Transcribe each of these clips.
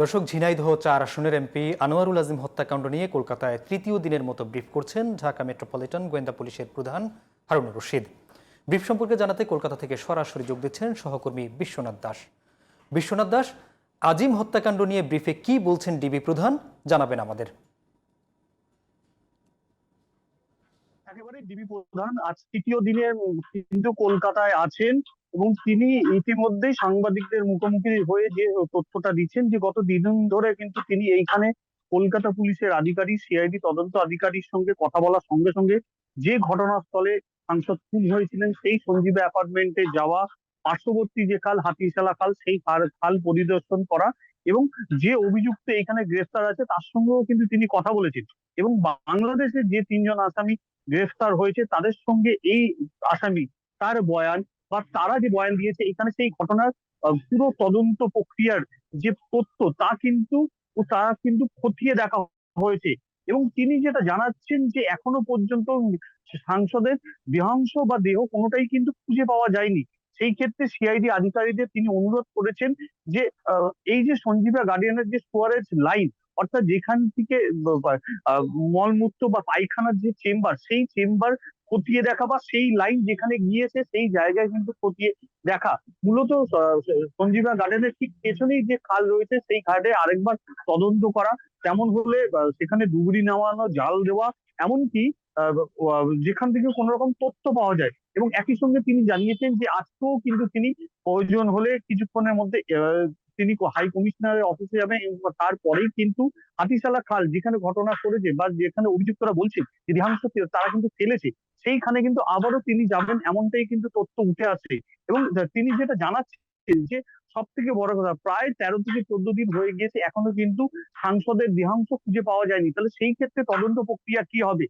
দর্শক, ঝিনাইদহ চার আসনের এমপি আনোয়ারুল আজিম হত্যাকাণ্ড নিয়ে কলকাতায় তৃতীয় দিনের মতো ব্রিফ করছেন ঢাকা মেট্রোপলিটন গোয়েন্দা পুলিশের প্রধান হারুনুর রশিদ। ব্রিফ সম্পর্কে জানাতে কলকাতা থেকে সরাসরি যোগ দিচ্ছেন সহকর্মী বিশ্বনাথ দাস। বিশ্বনাথ দাস, আজিম হত্যাকাণ্ড নিয়ে ব্রিফে কি বলছেন ডিবি প্রধান জানাবেন আমাদের। একেবারে ডিবি প্রধান, আজ তৃতীয় দিনের কিন্তু কলকাতায় আছেন এবং তিনি ইতিমধ্যেই সাংবাদিকদের মুখোমুখি হয়ে যে তথ্যটা দিচ্ছেন যে গত দিন ধরে কিন্তু তিনি এইখানে কলকাতা পুলিশের আধিকারিক, সিআইডি তদন্ত আধিকারিক সঙ্গে কথা বলার সঙ্গে সঙ্গে যে ঘটনাস্থলে সাংসদ খুন হয়েছিলেন সেই সঞ্জীবা অ্যাপার্টমেন্টে যাওয়া, পার্শ্ববর্তী যে খাল, হাতিশালা খাল, সেই খাল পরিদর্শন করা এবং যে অভিযুক্ত এখানে গ্রেফতার আছে তার সঙ্গেও কিন্তু তিনি কথা বলেছেন এবং বাংলাদেশের যে তিনজন আসামি গ্রেফতার হয়েছে তাদের সঙ্গে এই আসামি তার বয়ান বা তারা যে বয়ান দিয়েছে, এখানে সেই ঘটনার পুরো তদন্ত প্রক্রিয়ার যে তথ্য, তা কিন্তু তারা কিন্তু খতিয়ে দেখা হয়েছে। এবং তিনি যেটা জানাচ্ছেন যে এখনও পর্যন্ত সাংসদের দেহাংশ বা দেহ কোনোটাই কিন্তু খুঁজে পাওয়া যায়নি। সেই ক্ষেত্রে সিআইডি আধিকারিকদের তিনি অনুরোধ করেছেন যে এই যে সঞ্জীবা গার্ডিয়ানের যে স্টোয়ারেজ লাইন, অর্থাৎ যেখান থেকে মলমূত্র বা পায়খানার যে চেম্বার, সেই চেম্বার খতিয়ে দেখা বা সেই লাইন যেখানে গিয়েছে সেই জায়গায় কিন্তু খতিয়ে দেখা। মূলত সঞ্জীবা গার্ডেনের ঠিক পেছনেই যে খাল রয়েছে সেই খালে আরেকবার তদন্ত করা, তেমন হলে সেখানে ডুবুরি নামানো, জাল দেওয়া, এমনকি যেখান থেকে কোনো রকম তথ্য পাওয়া যায়। এবং একই সঙ্গে তিনি জানিয়েছেন যে আজকেও কিন্তু তিনি প্রয়োজন হলে কিছুক্ষণের মধ্যে তিনি হাই কমিশনারের অফিসে যাবেন তারপরেই কিন্তু হাতিশালা খাল যেখানে ঘটনা করেছে বা যেখানে অভিযুক্তরা বলছে যে রিহাংস তারা কিন্তু ফেলেছে। সেইখানে কিন্তু আবারও তিনি যাবেন এমনটাই কিন্তু তথ্য উঠে আসছে এবং তিনি যেটা জানাচ্ছেন যে সব থেকে বড় কথা, প্রায় তেরো থেকে চোদ্দ দিন হয়ে গিয়েছে, এখনও কিন্তু সাংসদের দেহাংশ খুঁজে পাওয়া যায়নি। তাহলে সেই ক্ষেত্রে তদন্ত প্রক্রিয়া কি হবে?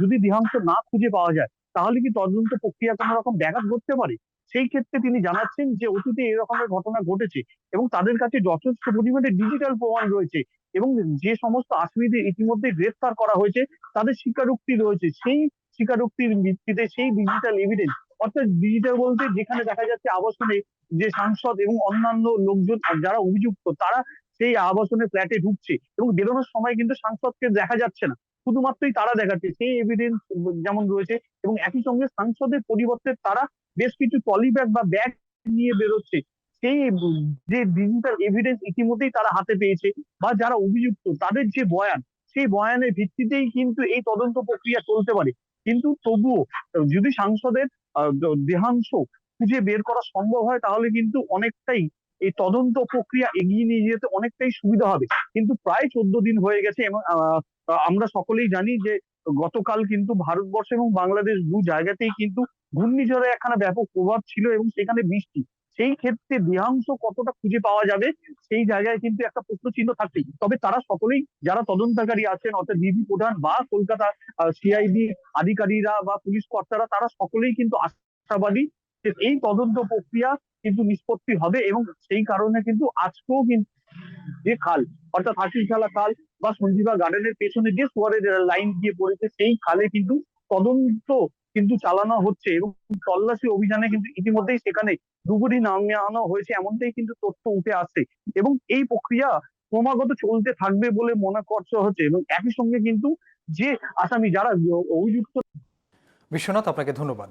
যদি দেহাংশ না খুঁজে পাওয়া যায়, তাহলে কি তদন্ত প্রক্রিয়া কোনো রকম ব্যাঘাত ঘটতে পারে? সেই ক্ষেত্রে তিনি জানাচ্ছেন যে অতীতে এরকমের ঘটনা ঘটেছে এবং তাদের কাছে যথেষ্ট পরিমাণে ডিজিটাল প্রমাণ রয়েছে এবং যে সমস্ত আসামিদের ইতিমধ্যে গ্রেফতার করা হয়েছে, তাদের স্বীকারোক্তি রয়েছে। সেই স্বীকারোক্তির ভিত্তিতে সেই ডিজিটাল এভিডেন্স অর্থাৎ ডিজিটাল বলতে যেখানে দেখা যাচ্ছে আবাসনে যে সাংসদ এবং অন্যান্য লোকজন যারা অভিযুক্ত, তারা সেই আবাসনে ফ্ল্যাটে ঢুকছে এবং বেরোনোর সময় কিন্তু সাংসদকে দেখা যাচ্ছে না। শুধুমাত্রই তারা দেখাচ্ছে, সেই এভিডেন্স যেমন রয়েছে এবং একই সঙ্গে সাংসদের পরিবর্তে তারা বেশ কিছু টলি ব্যাগ বা ব্যাগ নিয়ে বেরোচ্ছে। সেই যে ডিজিটাল এভিডেন্স ইতিমধ্যেই তারা হাতে পেয়েছে বা যারা অভিযুক্ত, তাদের যে বয়ান, সেই বয়ানের ভিত্তিতেই কিন্তু এই তদন্ত প্রক্রিয়া চলতে পারে। কিন্তু তবুও যদি সাংসদের দেহাংশ খুঁজে বের করা সম্ভব হয়, তাহলে কিন্তু অনেকটাই এই তদন্ত প্রক্রিয়া এগিয়ে নিয়ে যেতে অনেকটাই সুবিধা হবে। কিন্তু প্রায় চোদ্দ দিন হয়ে গেছে এবং আমরা সকলেই জানি যে গতকাল কিন্তু ভারতবর্ষ এবং বাংলাদেশ দু জায়গাতেই কিন্তু ঘূর্ণিঝড়ের একখানা ব্যাপক প্রভাব ছিল এবং সেখানে বৃষ্টি। সেই ক্ষেত্রে দেহাংশ কতটা খুঁজে পাওয়া যাবে, সেই জায়গায় কিন্তু একটা প্রশ্ন চিহ্ন তবে তারা সকলেই যারা তদন্তকারী আছেন, অর্থাৎ বিবি প্রধান বা কলকাতা সিআইডি আধিকারিকরা বা পুলিশ কর্তারা, তারা সকলেই কিন্তু আশাবাদী যে এই তদন্ত প্রক্রিয়া কিন্তু নিষ্পত্তি হবে এবং সেই কারণে কিন্তু আজকেও কিন্তু যে খাল, অর্থাৎ হাসিশালা খাল বা সঞ্জীবা গার্ডেনের পেছনে যে সোয়ারের লাইন গিয়ে পড়েছে, সেই খালে কিন্তু তদন্ত কিন্তু চালানো হচ্ছে এবং তল্লাশি অভিযানে কিন্তু ইতিমধ্যেই সেখানে ডুবুরি নামিয়ে আনা হয়েছে, এমনটাই কিন্তু তথ্য উঠে আসছে। এবং এই প্রক্রিয়া ক্রমাগত চলতে থাকবে বলে মনে করছে হচ্ছে এবং একই সঙ্গে কিন্তু যে আসামি যারা অভিযুক্ত বিশ্বনাথ, আপনাকে ধন্যবাদ।